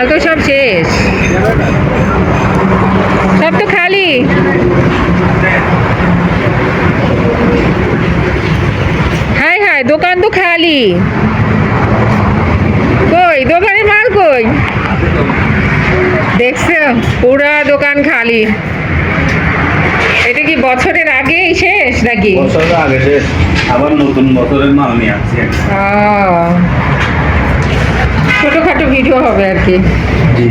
মাল তো সব শেষ। সব তো খালি। হাই হাই দোকান তো খালি। কই দোকানে মাল কই? দেখছ পুরা দোকান খালি। এটা কি বছরের আগেই শেষ নাকি? বছর আগে শেষ। আবার নতুন বছরের মাল নিয়ে আসছি। ছোটখাটো ভিডিও হবে আর কি। জি।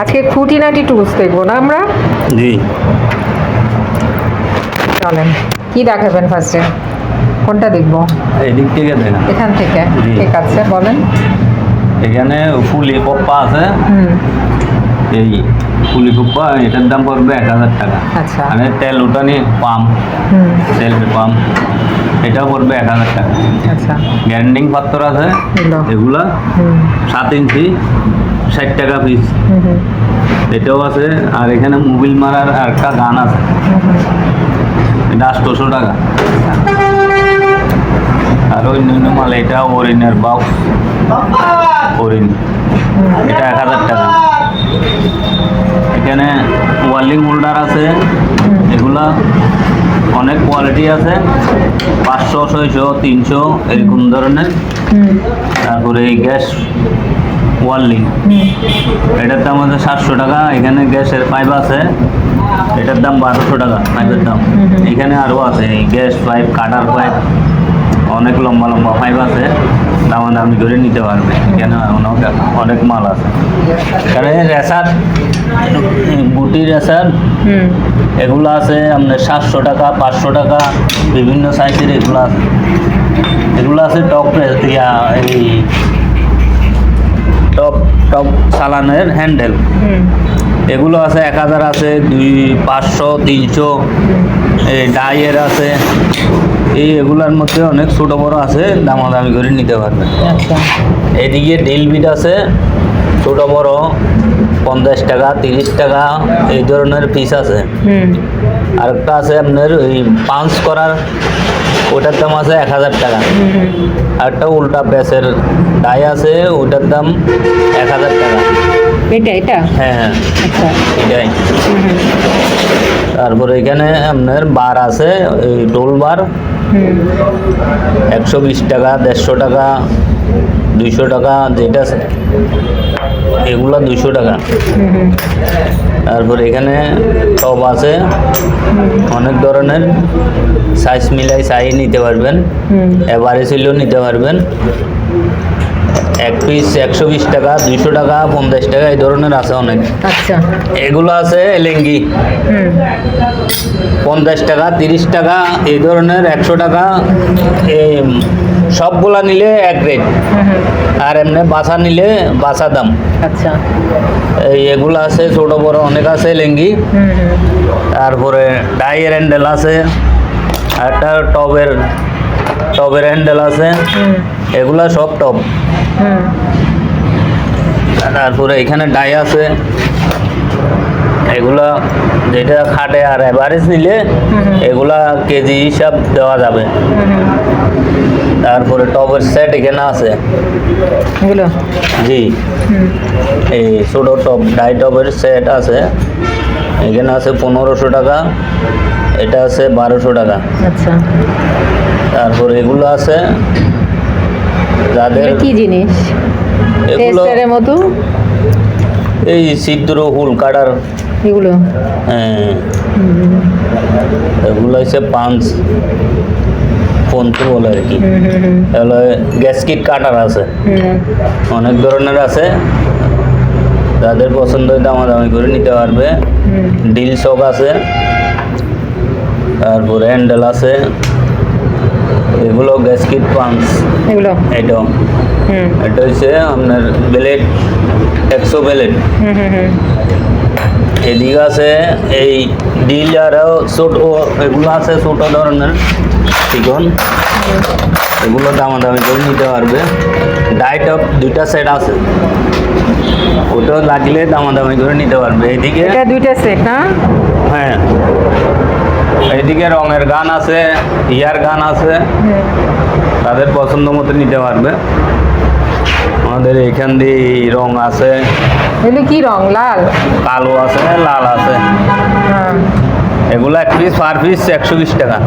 আজকে খুঁটিনাটি টুলস দেখব না আমরা? জি। চলেন কি দেখাবেন ফার্স্টে কোনটা দেখব? এদিক থেকে এখান থেকে ঠিক আছে বলেন। এখানে ফুলি কপ্পা আছে। এই ফুলি কপ্পা এটার দাম পড়বে এক হাজার টাকা। আচ্ছা। মানে তেল উঠানি পাম্প হুম। তেল পাম্প এটাও পড়বে এক হাজার টাকা। আচ্ছা। গ্যান্ডিং পাত্র আছে এগুলা? সাত ইঞ্চি ষাট টাকা পিস এটাও আছে আর এখানে মোবিল মারার আর একটা গান আছে। এটা আটশোশো টাকা। আর অন্যান্য মাল এটা ওরিনের বক্স ওরিন এটা এক হাজার টাকা। এখানে ওয়ার্লিং হোল্ডার আছে। এগুলা অনেক কোয়ালিটি আছে। পাঁচশো ছয়শো তিনশো এরকম ধরনের। তারপরে এই গ্যাস ওয়ার্লিং। এটার দাম আছে সাতশো টাকা এখানে গ্যাসের পাইপ আছে। এটার দাম বারোশো টাকা পাইপের দাম। এখানে আরও আছে এই গ্যাস পাইপ কাটার পাইপ অনেক লম্বা লম্বা পাইপ আছে দাম দামি করে নিতে পারবে এখানে অনেক মাল আছে। এখানে রেসার গুটি রেসার এগুলো আছে আপনার সাতশো টাকা পাঁচশো টাকা বিভিন্ন সাইজের এগুলো আছে। এগুলো আছে টপ ইয়া এই টপ টপ চালানের হ্যান্ডেল এগুলো আছে এক হাজার আছে দুই পাঁচশো তিনশো এই ডাইয়ের আছে। এই এগুলার মধ্যে অনেক ছোটো বড় আছে দামাদামি করে নিতে পারবে। আচ্ছা। এদিকে ডিল বিট আছে ছোটো বড় পঞ্চাশ টাকা তিরিশ টাকা এই ধরনের পিস আছে। হুম। আরেকটা আছে আপনার ওই পাঞ্চ করার ওটার দাম আছে এক হাজার টাকা। হুম আরেকটা উল্টা প্যাসের ডাই আছে ওটার দাম এক হাজার টাকা। এটা এটা? হ্যাঁ হ্যাঁ। আচ্ছা। এটাই। তারপরে এখানে আপনার বার আছে এই ডোল বার একশো বিশ টাকা দেড়শো টাকা দুইশো টাকা যেটা এগুলা দুইশো টাকা। হুম এখানে টপ আছে। অনেক ধরনের সাইজ মিলাই সাই নিতে পারবেন। এভারেজ এবারে ছিলেও নিতে পারবেন। এক পিস একশো বিশ টাকা দুইশো টাকা পঞ্চাশ টাকা এই ধরনের আছে অনেক। আচ্ছা। এগুলো আছে লেঙ্গি পঞ্চাশ টাকা তিরিশ টাকা এই ধরনের একশো টাকা সবগুলা নিলে এক রেট আর এমনি বাসা নিলে বাসা দাম। আচ্ছা। এই এগুলো আছে ছোটো বড় অনেক আছে লেঙ্গি তারপরে ডাইয়ের হ্যান্ডেল আছে। আর একটা টবের টবের হ্যান্ডেল আছে। এগুলা সব টপ। তারপরে এখানে ডাই আছে। এগুলা যেটা খাটে আর অ্যাভারেজ নিলে এগুলা কেজি হিসাব দেওয়া যাবে। তারপরে টবের সেট এখানে আছে। জি। এই ছোটো টপ ডাই টপের সেট আছে। এখানে আছে পনেরোশো টাকা এটা আছে বারোশো টাকা। আচ্ছা। তারপর এগুলো আছে যাদের কি জিনিস? টেস্টারের মতো এই ছিদ্র হুল কাটার এগুলো? হ্যাঁ, এগুলো হচ্ছে পাঞ্চ পন্থ বলে আর কি। এগুলো গ্যাসকিট কাটার আছে। অনেক ধরনের আছে। যাদের পছন্দ দামাদামি করে নিতে পারবে। ডিল শক আছে। তারপরে হ্যান্ডেল আছে। এগুলো গ্যাসকিট পাঞ্চ এগুলো? হুম। এটা হচ্ছে আপনার ব্লেড একশো ব্লেড। হুম হুম হুম। এদিকে আছে এই ডিল আরও ছোট এগুলো আছে ছোট ধরনের চিকন এগুলো দামাদামি করে নিতে পারবে। ডাইট অফ দুইটা সেট আছে। ওটাও লাগলে দামাদামি করে নিতে পারবে। এদিকে এটা দুইটা সেট না? হ্যাঁ। এইদিকে রঙের গান আছে ইয়ার গান আছে। তাদের পছন্দ মতো নিতে পারবে। আমাদের এখান দিয়ে রং আছে। এগুলো কি রং লাল? কালো আছে লাল আছে। হ্যাঁ। এগুলো এক পিস পার পিস একশো বিশ টাকা।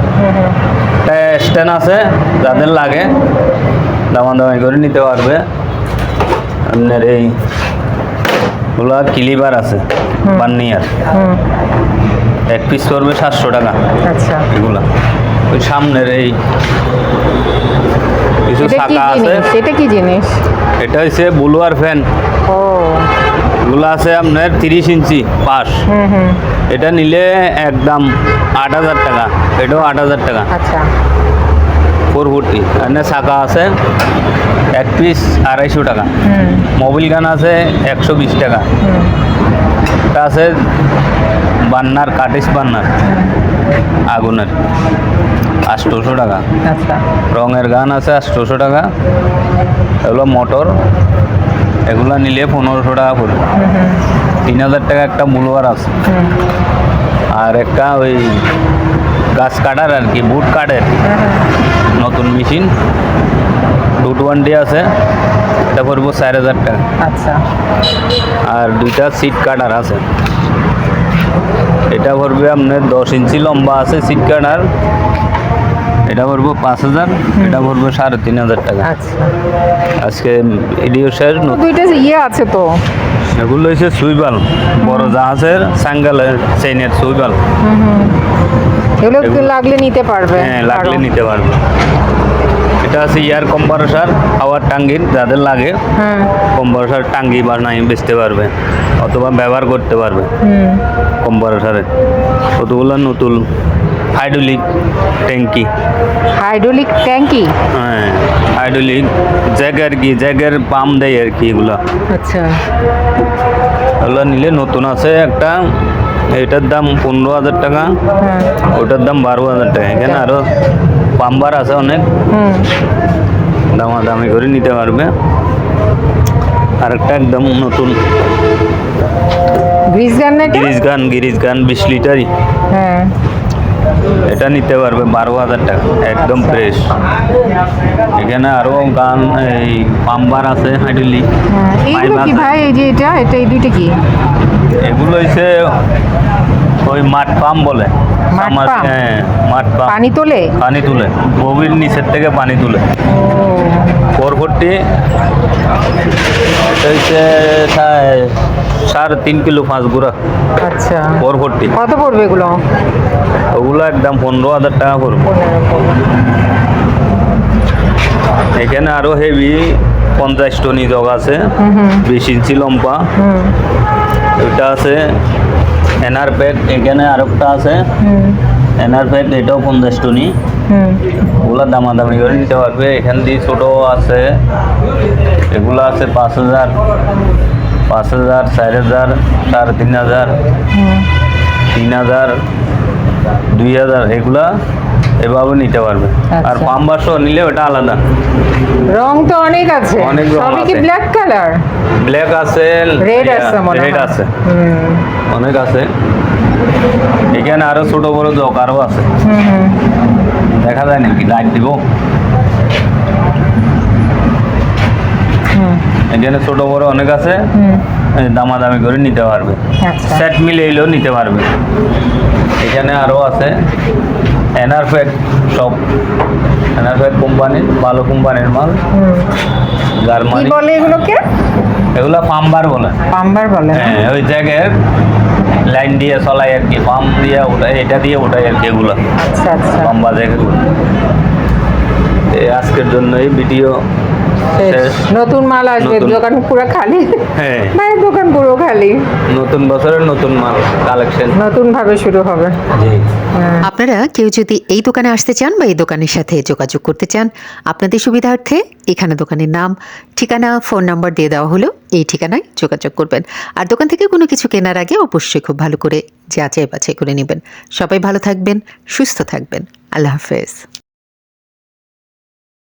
স্ট্যান্ড আছে যাদের লাগে দামাদামি করে নিতে পারবে। আপনার এই গুলা কিলিবার আছে বান্নিয়ার এক পিস পড়বে সাতশো টাকা। আচ্ছা। এগুলা। ওই সামনের এই কিছু শাখা আছে। এটা কি জিনিস? এটা হচ্ছে বুলুয়ার ফ্যান। ও। এগুলো আছে আপনার তিরিশ ইঞ্চি পাশ। এটা নিলে একদম আট হাজার টাকা। এটাও আট হাজার টাকা। আচ্ছা। ফোর ফুটি এখানে শাখা আছে এক পিস আড়াইশো টাকা। মোবিল গান আছে একশো বিশ টাকা। এটা আছে বান্নার কাটিস বান্নার আগুনের আটশোশো টাকা। আচ্ছা। রঙের গান আছে আটশোশো টাকা এগুলো মোটর এগুলো নিলে পনেরোশো টাকা পড়বে তিন হাজার টাকা একটা মুলোয়ার আছে। আর একটা ওই গাছ কাটার আর কি বুট কাটের। নতুন মেশিন টু টোয়েন্টি আছে। এটা পড়ব চার হাজার টাকা। আচ্ছা। আর দুইটা সিট কাটার আছে। এটা পড়বে আপনার দশ ইঞ্চি লম্বা আছে সিট কাটার এটা পড়ব পাঁচ হাজার এটা পড়ব সাড়ে তিন হাজার টাকা। আচ্ছা। আজকে ভিডিও শেষ নতুন দুইটা ইয়ে আছে তো। এগুলো হচ্ছে সুইবাল বড় জাহাজের সাঙ্গালের চেইনের সুইবাল এগুলো- লাগলে নিতে পারবে। হ্যাঁ লাগলে নিতে পারবে। এটা আছে ইয়ার কম্পারেসার হাওয়ার টাঙ্গির যাদের লাগে। হ্যাঁ। কম্পারেসার টাঙ্গি বানাই বেচতে পারবে অথবা ব্যবহার করতে পারবে। কম্পারেসারে কতগুলো নতুন হাইড্রোলিক ট্যাঙ্কি। হাইড্রোলিক ট্যাঙ্কি? হ্যাঁ হাইড্রোলিক জ্যাগ আর কি জ্যাগের পাম্প দেয় আর কি এগুলো। আচ্ছা। এগুলো নিলে নতুন আছে একটা এটার দাম পনেরো হাজার টাকা হ্যাঁ। ওটার দাম বারো হাজার টাকা এখানে আরও পাম্বার আছে অনেক। দামাদামি করে নিতে পারবে। আরেকটা একদম নতুন। গ্রিস গান না এটা গান গিরিজ গান বিশ লিটারই। হ্যাঁ। এটা নিতে পারবে বারো হাজার টাকা একদম ফ্রেশ এখানে আরও গান এই পাম্বার আছে হাইডলি হ্যাঁ কি ভাই এই যে এটা এটা এই দুইটা কি? এগুলো হচ্ছে ওই মাঠ পাম্প বলে। আমার-? হ্যাঁ মাঠ পানি তোলে? পানি তুলে। গভীর নিচের থেকে পানি তুলে। সা- সাড়ে তিন কিলো পাঁচ গুঁড়া। আচ্ছা। ফোর কত পড়বে এগুলো? ওগুলো একদম পনেরো হাজার টাকা পড়বে। এখানে আরও হেভি পঞ্চাশ টনি জগ আছে। বিশ ইঞ্চি লম্বা। ওইটা আছে এনআর প্যাক এখানে আরেকটা আছে। হুম। এনআর প্যাক এটাও পঞ্চাশ টনি। ওগুলা ওগুলো দামাদামি করে নিতে পারবে। এখান দিয়ে ছোটো আছে। এগুলো আছে পাঁচ হাজার। পাঁচ হাজার চার হাজার সাড়ে তিন হাজার তিন হাজার দুই হাজার। এগুলা এভাবে নিতে পারবে। আর আচ্ছা। পাম্বাসও নিলে ওটা আলাদা। রং তো অনেক আছে। অনেক রং সবই কি ব্ল্যাক কালার ব্ল্যাক আছে রেড আছে মনে হয়। রেড আছে। হুম। অনেক আছে। এখানে আরও ছোট বড় জকারও আছে। দেখা যায় নাকি? লাইট দিব? এখানে ছোট বড় অনেক আছে। দামাদামি করে নিতে পারবে। আচ্ছা। সেট মিলেইলেও নিতে পারবে। এখানে আরও আছে। এনারফেক সব। এনারফেক কোম্পানির ভালো কোম্পানির মাল। জার্মানি। বলে এগুলোকে এগুলো পাম্বার বলে। পাম্বার বলে হ্যাঁ। ওই জায়গায় লাইন দিয়ে চলাই আর কি পাম্প দিয়ে ওটা এটা দিয়ে ওটাই আর কি এগুলো। আচ্ছা আচ্ছা। পাম্বার জায়গাগুলো। এই আজকের জন্য এই ভিডিও নতুন মাল আসবে দোকান পুরো খালি। হ্যাঁ। ভাইয়ের দোকান পুরো খালি। নতুন বছরের নতুন মাল কালেকশন নতুন ভাবে শুরু হবে। হ্যাঁ। আপনারা কেউ যদি এই দোকানে আসতে চান বা এই দোকানের সাথে যোগাযোগ করতে চান আপনাদের সুবিধার্থে এখানে দোকানের নাম ঠিকানা ফোন নাম্বার দিয়ে দেওয়া হলো। এই ঠিকানায় যোগাযোগ করবেন। আর দোকান থেকে কোনো কিছু কেনার আগে অবশ্যই খুব ভালো করে যাচাই বাছাই করে নেবেন। সবাই ভালো থাকবেন সুস্থ থাকবেন। আল্লাহ হাফেজ।